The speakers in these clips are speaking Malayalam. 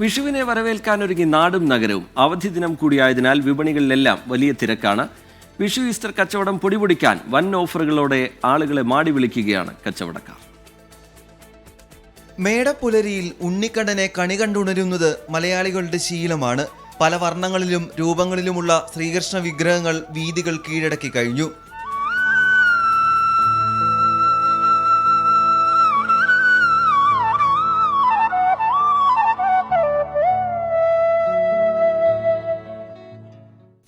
വിഷുവിനെ വരവേൽക്കാനൊരുങ്ങി നാടും നഗരവും അവധി ദിനം കൂടിയായതിനാൽ വിപണികളിലെല്ലാം വലിയ തിരക്കാണ്. വിഷു ഈസ്റ്റർ കച്ചവടം പൊടിപൊടിക്കാൻ വൻ ഓഫറുകളോടെ ആളുകളെ മാടി വിളിക്കുകയാണ് കച്ചവടക്കാർ. മേടപ്പുലരിയിൽ ഉണ്ണിക്കണ്ണനെ കണി കണ്ടുണരുന്നത് മലയാളികളുടെ ശീലമാണ്. പല വർണങ്ങളിലും രൂപങ്ങളിലുമുള്ള ശ്രീകൃഷ്ണ വിഗ്രഹങ്ങൾ വീതികൾ കീഴടക്കി കഴിഞ്ഞു.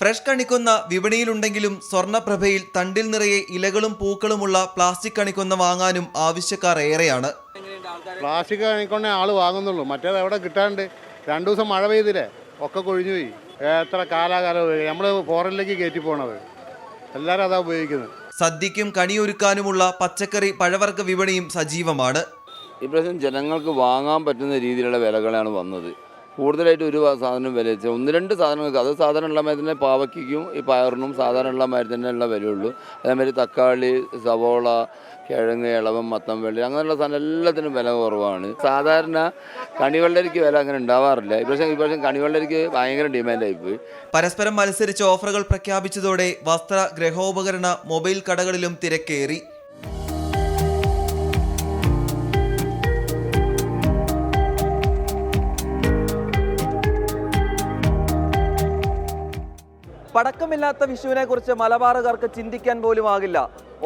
ഫ്രഷ് കണിക്കൊന്ന വിപണിയിലുണ്ടെങ്കിലും സ്വർണപ്രഭയിൽ തണ്ടിൽ നിറയെ ഇലകളും പൂക്കളുമുള്ള പ്ലാസ്റ്റിക് കണിക്കൊന്ന വാങ്ങാനും ആവശ്യക്കാർ ഏറെയാണ്. പ്ലാസ്റ്റിക് കണിക്കൊന്ന ആൾ വാങ്ങുന്നുള്ളൂ. മറ്റേത് എവിടെ കിട്ടാണ്ട്? രണ്ടു ദിവസം മഴ പെയ്തില്ലേ? ഒക്കെ കൊഴിഞ്ഞു പോയി. എത്ര കാലാകാലം നമ്മൾ ഫോറിനിലേക്ക് കയറ്റി പോണത്. എല്ലാവരും അതാ ഉപയോഗിക്കുന്നത്. സദ്യക്കും കണിയൊരുക്കാനുമുള്ള പച്ചക്കറി പഴവർഗ വിപണിയും സജീവമാണ്. ഇപ്രാവശ്യം ജനങ്ങൾക്ക് വാങ്ങാൻ പറ്റുന്ന രീതിയിലുള്ള വിലകളാണ് വന്നത്. കൂടുതലായിട്ട് ഒരു സാധനം വില വെച്ചാൽ ഒന്ന് രണ്ട് സാധനങ്ങൾക്ക് അത് സാധാരണ ഉള്ള മാതിരി തന്നെ പാവയ്ക്കും ഈ പയറിനും സാധാരണ ഉള്ള മാതിരി തന്നെ ഉള്ള വിലയുള്ളൂ. അതേമാതിരി തക്കാളി സവോള കിഴങ്ങ് ഇളവം മത്തം വെള്ളി അങ്ങനെയുള്ള സാധനം എല്ലാത്തിനും വില കുറവാണ്. സാധാരണ കണിവെള്ളരിക്ക് വില അങ്ങനെ ഉണ്ടാവാറില്ല. ഇപ്രാവശ്യം ഇപ്രാവശ്യം കണിവെള്ളരിക്ക് ഭയങ്കര ഡിമാൻഡായി പോയി. പരസ്പരം മത്സരിച്ച് ഓഫറുകൾ പ്രഖ്യാപിച്ചതോടെ വസ്ത്ര ഗ്രഹോപകരണ മൊബൈൽ കടകളിലും തിരക്കേറി. പടക്കമില്ലാത്ത വിഷുവിനെ കുറിച്ച് മലബാറുകാർക്ക് ചിന്തിക്കാൻ പോലും ആകില്ല.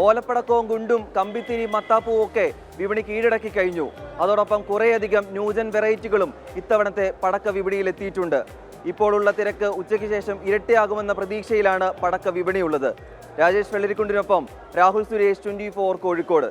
ഓലപ്പടക്കവും ഗുണ്ടും കമ്പിത്തിരി മത്താപ്പൂവും ഒക്കെ വിപണി കീഴടക്കി കഴിഞ്ഞു. അതോടൊപ്പം കുറേയധികം ന്യൂജൻ വെറൈറ്റികളും ഇത്തവണത്തെ പടക്ക വിപണിയിൽ എത്തിയിട്ടുണ്ട് ഇപ്പോഴുള്ള തിരക്ക് ഉച്ചയ്ക്ക് ശേഷം ഇരട്ടിയാകുമെന്ന പ്രതീക്ഷയിലാണ് പടക്ക വിപണിയുള്ളത്. രാജേഷ് വെള്ളരിക്കുണ്ടിനൊപ്പം രാഹുൽ സുരേഷ് ട്വന്റി കോഴിക്കോട്.